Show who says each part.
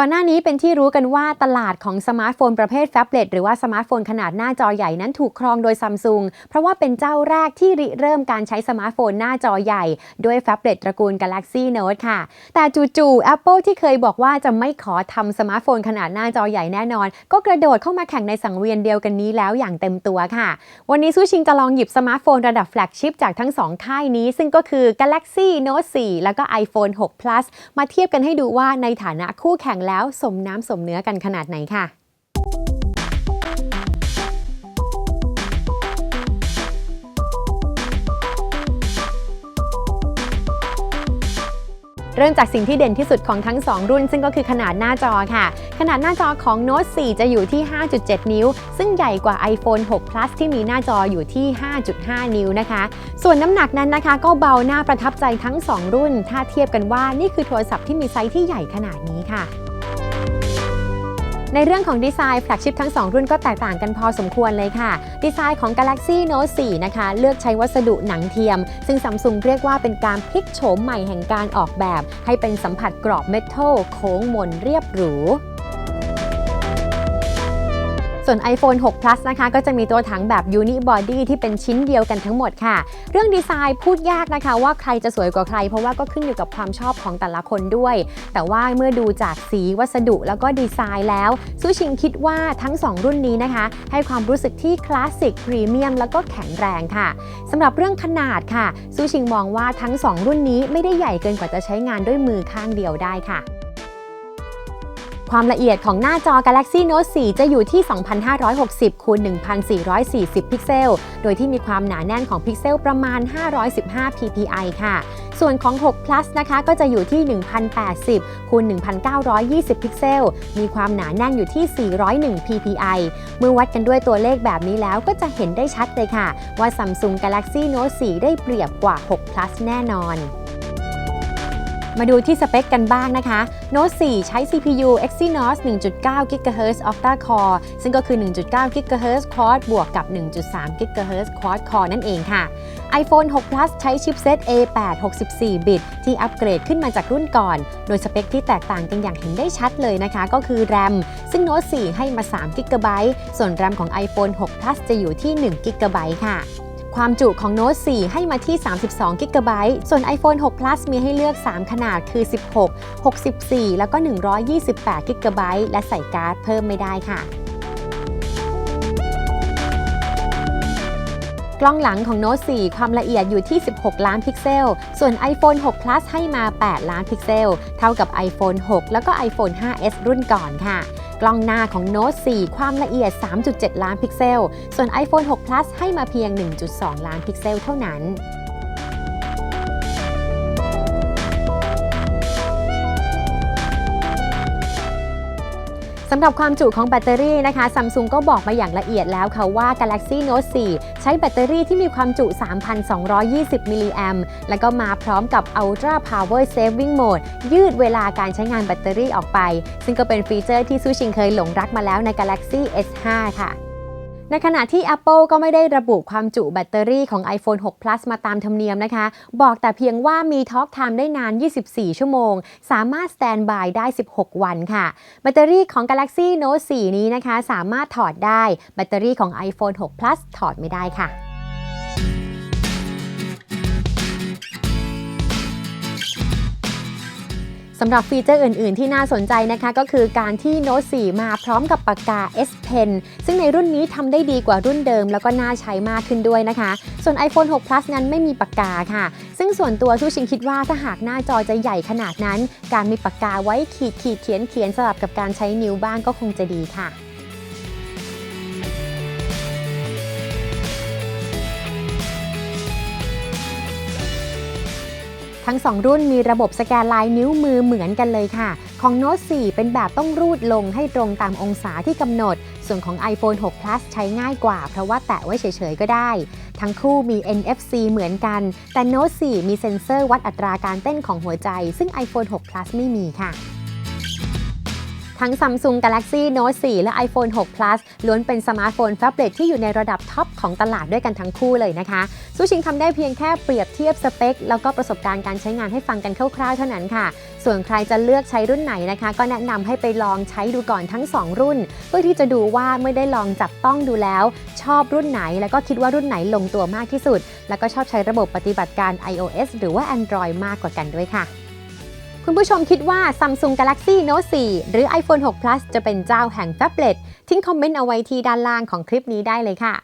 Speaker 1: ก่อนหน้านี้เป็นที่รู้กันว่าตลาดของสมาร์ทโฟนประเภทแฟบเล็ตหรือว่าสมาร์ทโฟนขนาดหน้าจอใหญ่นั้นถูกครองโดยซัมซุงเพราะว่าเป็นเจ้าแรกที่ริเริ่มการใช้สมาร์ทโฟนหน้าจอใหญ่ ด้วยแฟบเล็ตตระกูล Galaxy Note ค่ะ แต่จู่ๆ Apple ที่เคยบอกว่าจะไม่ขอทำสมาร์ทโฟนขนาดหน้าจอใหญ่แน่นอน ก็กระโดดเข้ามาแข่งในสังเวียนเดียวกันนี้แล้วอย่างเต็มตัวค่ะ วันนี้ซูชิงจะลองหยิบสมาร์ทโฟนระดับแฟลกชิพจากทั้งสองค่ายนี้ ซึ่งก็คือ Galaxy Note 4 แล้วก็ iPhone 6 Plus มาเทียบกันให้ดูว่าในฐานะคู่แข่งแล้วสมน้ำสมเนื้อกันขนาดไหนค่ะเริ่มจากสิ่งที่เด่นที่สุดของทั้ง 2 รุ่น ซึ่งก็คือขนาดหน้าจอค่ะ ขนาดหน้าจอของ Note 4 จะอยู่ที่ 5.7 นิ้ว ซึ่งใหญ่กว่า iPhone 6 Plus ที่มีหน้าจออยู่ที่ 5.5 นิ้วนะคะ ส่วนน้ำหนักนั้นนะคะ ก็เบาหน้าประทับใจทั้ง 2 รุ่น ถ้าเทียบกันว่านี่คือโทรศัพท์ที่มีไซส์ที่ใหญ่ขนาดนี้ค่ะ ในเรื่องของดีไซน์แฟลกชิพทั้ง 2 รุ่นก็แตกต่างกันพอสมควรเลยค่ะ ดีไซน์ของ Galaxy Note 4 นะคะ เลือกใช้วัสดุหนังเทียม ซึ่งซัมซุงเรียกว่าเป็นการพลิกโฉมใหม่แห่งการออกแบบ ให้เป็นสัมผัสกรอบเมทัลโค้งมนเรียบหรู ส่วน iPhone 6 Plus นะคะ ก็จะมีตัวถังแบบ Unibody ที่เป็นชิ้นเดียวกันทั้งหมดค่ะ เรื่องดีไซน์พูดยากนะคะว่าใครจะสวยกว่าใคร เพราะว่าก็ขึ้นอยู่กับความชอบของแต่ละคนด้วย แต่ว่าเมื่อดูจากสีวัสดุแล้วก็ดีไซน์แล้วซูชิงคิดว่าทั้ง 2 รุ่นนี้นะคะ ให้ความรู้สึกที่คลาสสิกพรีเมียมแล้วก็แข็งแรงค่ะสำหรับเรื่องขนาดค่ะซูชิงมองว่าทั้ง 2 รุ่นนี้ไม่ได้ใหญ่เกินกว่าจะใช้งานด้วยมือข้างเดียวได้ค่ะ ความละเอียดของหน้าจอ Galaxy Note 4 จะอยู่ที่ 2,560คูณ1,440 พิกเซล โดยที่มีความหนาแน่นของพิกเซลประมาณ 515 ppi ค่ะ ส่วนของ 6 plus นะคะ ก็จะอยู่ที่ 1,080คูณ1,920 พิกเซล มีความหนาแน่นอยู่ที่ 401 ppi เมื่อวัดกันด้วยตัวเลขแบบนี้แล้วก็จะเห็นได้ชัดเลยค่ะ ว่า Samsung Galaxy Note 4 ได้เปรียบกว่า 6 plus แน่นอน มาดูที่สเปคกันบ้างนะคะ Note 4 ใช้ CPU Exynos 1.9 GHz Octa Core ซึ่งก็คือ 1.9 GHz Quad บวกกับ 1.3 GHz Quad Core นั่นเองค่ะ iPhone 6 Plus ใช้ชิปเซต A8 64 บิต ที่อัปเกรดขึ้นมาจากรุ่นก่อน โดยสเปคที่แตกต่างกันอย่างเห็นได้ชัดเลยนะคะ ก็คือ RAM ซึ่ง Note 4 ให้มา3 GB ส่วน RAM ของ iPhone 6 Plus จะอยู่ที่1 GB ค่ะ ความจุของ Note 4ให้มาที่ 32 g b ส่วน iPhone 6 Plus มีให้เลือก 3 ขนาดคือ 16 64 แล้วก็ 128 g b และใส่การ์ดเพิ่มไม่ได้ค่ะกล้องหลังของ Note 4 ความละเอียดอยู่ที่ 16 ล้านพิกเซล ส่วน iPhone 6 Plus ให้มา 8 ล้านพิกเซล เท่ากับ iPhone 6 แล้วก็ iPhone 5s รุ่นก่อนค่ะ กล้องหน้าของ Note 4 ความละเอียด 3.7 ล้านพิกเซล ส่วน iPhone 6 Plus ให้มาเพียง 1.2 ล้านพิกเซลเท่านั้น สำหรับความจุของแบตเตอรี่นะคะซัมซุงก็บอกมาอย่างละเอียดแล้วค่ะว่า Galaxy Note 4 ใช้แบตเตอรี่ที่มีความจุ 3,220 มิลลิแอมแล้วก็มาพร้อมกับ Ultra Power Saving Mode ยืดเวลาการใช้งานแบตเตอรี่ออกไป ซึ่งก็เป็นฟีเจอร์ที่ซูชิงเคยหลงรักมาแล้วใน Galaxy S5 ค่ะ ในขณะที่ Apple ก็ไม่ได้ระบุความจุแบตเตอรี่ของ iPhone 6 Plus มาตามธรรมเนียมนะคะ บอกแต่เพียงว่ามี Talk Time ได้นาน 24 ชั่วโมง สามารถ Stand by ได้ 16 วันค่ะ แบตเตอรี่ของ Galaxy Note 4 นี้นะคะ สามารถถอดได้ แบตเตอรี่ของ iPhone 6 Plus ถอดไม่ได้ค่ะ สำหรับฟีเจอร์อื่น ๆ ที่น่าสนใจนะคะก็คือการที่ Note 4 มาพร้อมกับปากกา S Pen ซึ่งในรุ่นนี้ทำได้ดีกว่ารุ่นเดิม แล้วก็น่าใช้มากขึ้นด้วยนะคะ ส่วน iPhone 6 Plus นั้นไม่มีปากกาค่ะ ซึ่งส่วนตัวชูชิงคิดว่าถ้าหากหน้าจอจะใหญ่ขนาดนั้น การมีปากกาไว้ขีดขีดเขียนเขียนสลับกับการใช้นิ้วบ้างก็คงจะดีค่ะ ทั้ง 2 รุ่นมีระบบสแกนลายนิ้วมือเหมือนกันเลยค่ะ ของ Note 4 เป็นแบบต้องรูดลงให้ตรงตามองศาที่กำหนด ส่วนของ iPhone 6 Plus ใช้ง่ายกว่า เพราะว่าแตะไว้เฉยๆก็ได้ ทั้งคู่มี NFC เหมือนกัน แต่ Note 4 มีเซ็นเซอร์วัดอัตราการเต้นของหัวใจ ซึ่ง iPhone 6 Plus ไม่มีค่ะ ทั้ง Samsung Galaxy Note 4 และ iPhone 6 Plus ล้วนเป็นสมาร์ทโฟนแฟบเล็ตที่อยู่ในระดับท็อปของตลาดด้วยกันทั้งคู่เลยนะคะซูชิงทำได้เพียงแค่เปรียบเทียบสเปค แล้วก็ประสบการณ์การใช้งานให้ฟังกันคร่าวๆเท่านั้นค่ะส่วนส่วนใครจะเลือกใช้รุ่นไหนนะคะ ก็แนะนำให้ไปลองใช้ดูก่อนทั้ง 2 รุ่น เพื่อที่จะดูว่าเมื่อได้ลองจับต้องดูแล้ว ชอบรุ่นไหน แล้วก็คิดว่ารุ่นไหนลงตัวมากที่สุด แล้วก็ชอบใช้ระบบปฏิบัติการ iOS หรือว่า Android มากกว่ากันด้วยค่ะ คุณผู้ชมคิดว่า Samsung Galaxy Note 4 หรือ iPhone 6 Plus จะเป็นเจ้าแห่งแท็บเล็ตทิ้งคอมเมนต์เอาไว้ที่ด้านล่างของคลิปนี้ได้เลยค่ะ